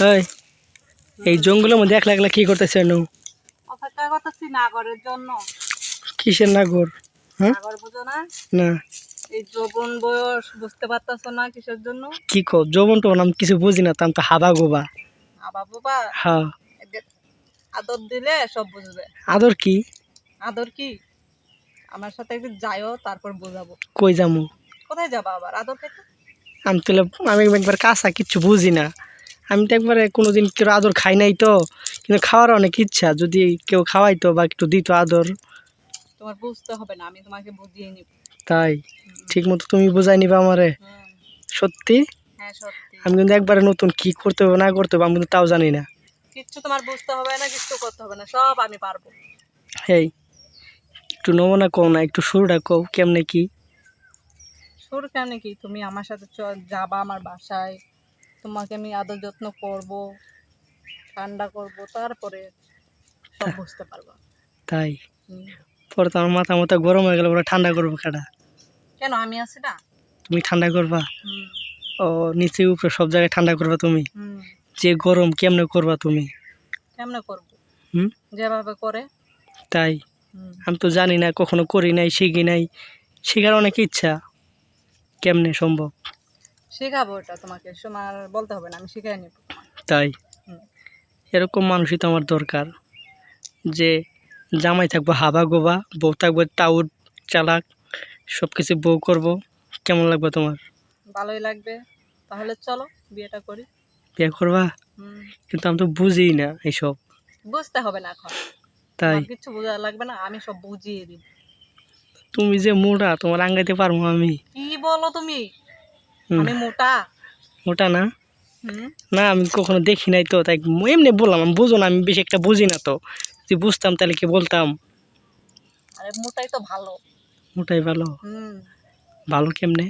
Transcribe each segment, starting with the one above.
এই এই জঙ্গলের মধ্যে একলা একলা কি করতেছে নু অপেক্ষা করতেছি নাগরের জন্য। কিসের নাগর? হ্যাঁ? নাগর বুঝো না? না। এই যৌবন বয়স বুঝতে পারতেছো না কিসের জন্য? কি কো যৌবন তো আমি কিছু বুঝি না তাম তো হাবা গোবা। আবা বাবা হ্যাঁ। আদর দিলে সব বুঝবে। আদর কি? আদর কি? আমার সাথে একটু যাইও তারপর বোঝাবো। কই যামু? কোথায় যাবা আবার? আদর খেতে আমি আমি একবার কাঁচা কিচ্ছু বুঝি না। আমি তো একবারে কোনোদিন কেউ আদর খাই নাই তো কিন্তু খাওয়ার অনেক ইচ্ছা। যদি কেউ খাওয়াইতো বা একটু দিত আদর। তোমার বুঝতে হবে না আমি তোমাকে বুঝিয়ে নিব। তাই? ঠিক মতো তুমি বুঝাই নিবা আমারে। সত্যি? হ্যাঁ আমি কিন্তু একবারে নতুন কি করতে হবে না করতে হবে আমি কিন্তু তাও জানি না। কিচ্ছু তোমার বুঝতে হবে না কিচ্ছু করতে হবে না সব আমি পারব। এই একটু নমুনা কও না একটু শুরুটা কও কেমনে কি? সুর কেন কি? তুমি আমার সাথে যাবা আমার বাসায়। তোমাকে আমি আদর যত্ন করব ঠান্ডা করব তারপরে সব বুঝতে পারবা। তাই? পরে তো আমার মাথা মাথা গরম হয়ে গেলে পরে ঠান্ডা করব কাটা কেন আমি আছি না? তুমি ঠান্ডা করবা? ও নিচে উপরে সব জায়গায় ঠান্ডা করবা তুমি? যে গরম কেমনে করবা তুমি? কেমনে করব? হুম? যেভাবে করে। তাই? আমি তো জানি না কখনো করি নাই শিখি নাই। শেখার অনেক ইচ্ছা। কেমনে সম্ভব? শেখাবো এটা তোমাকে তোমার বলতে হবে না আমি শিখাই নিব। তাই? এরকম মানুষই তো আমার দরকার যে জামাই থাকব হাবা গোবা বউ থাকব টাউট চালাক সব কিছু বউ করব কেমন লাগবে তোমার? ভালোই লাগবে তাহলে চলো বিয়েটা করি। বিয়ে করবা? কিন্তু আমি তো বুঝি না এইসব। বুঝতে হবে না এখন। তাই? কিচ্ছু বোঝা লাগবে না আমি সব বুঝিয়ে দিব। তুমি যে মোটা তোমার আঙ্গাইতে পারব আমি। কি বলো তুমি? আমি মোটা? মোটা না? না আমি কখনো দেখি নাই তো তাই এমনি বললাম আমি বুঝো না আমি বেশি একটা বুঝি না তো। যদি বুঝতাম তাহলে কি বলতাম? আরে মোটাই তো ভালো। মোটাই ভালো? হুম। ভালো কেমনে?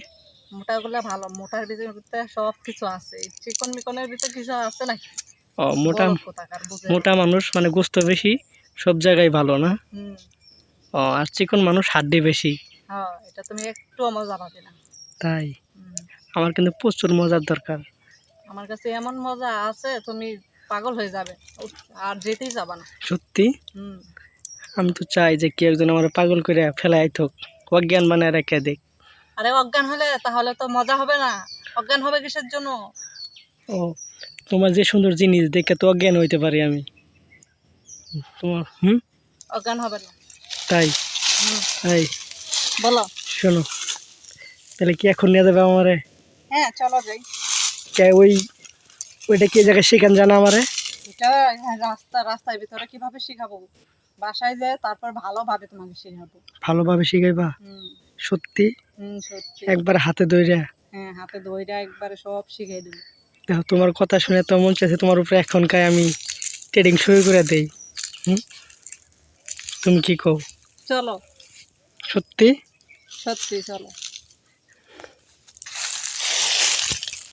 মোটাগুলো ভালো মোটার ভিতরে সব কিছু আছে। চিকন মিকনের ভিতরে কিছু আছে নাকি? ও মোটা মোটা মানুষ মানে গোস্ত বেশি সব জায়গায় ভালো না? ও আর চিকন মানুষ হাড্ডি বেশি। হ্যাঁ এটা তুমি একটু আমার পাবে না। তাই। আমার কিন্তু প্রচুর মজার দরকার। আমার কাছে এমন মজা আছে তুমি পাগল হয়ে যাবে। আর যেতেই যাবা না। সত্যি? আমি তো চাই যে কি একজন আমার পাগল করে ফেলাই থাক অজ্ঞান বানায় রেখে দেখ আরে অজ্ঞান হলে তাহলে তো মজা হবে না। অজ্ঞান হবে কিসের জন্য? ও তোমার যে সুন্দর জিনিস দেখে তো অজ্ঞান হইতে পারি আমি। তোমার হুম? অজ্ঞান হবে না। তাই? এই বলো। শোনো তাহলে কি এখন নিয়ে যাবে আমারে? হ্যাঁ চলো যাই। ওই ওইটা কি জায়গায় শেখান জানা আমারে? এটা হ্যাঁ, রাস্তা রাস্তার ভিতরে কীভাবে শিখাবো? বাসায় তারপর ভালোভাবে তোমাকে শেখাবো। ভালোভাবে শিখাইবা? সত্যি। সত্যি। একবার হাতে ধইরা? হ্যাঁ হাতে একবারে সব দেবো। দেখো তোমার কথা শুনে তো মন চাইছে তোমার উপরে এখনকার আমি ট্রেডিং শুরু করে দেই। হুম? তুমি কি কও? চলো। সত্যি? সত্যি চলো।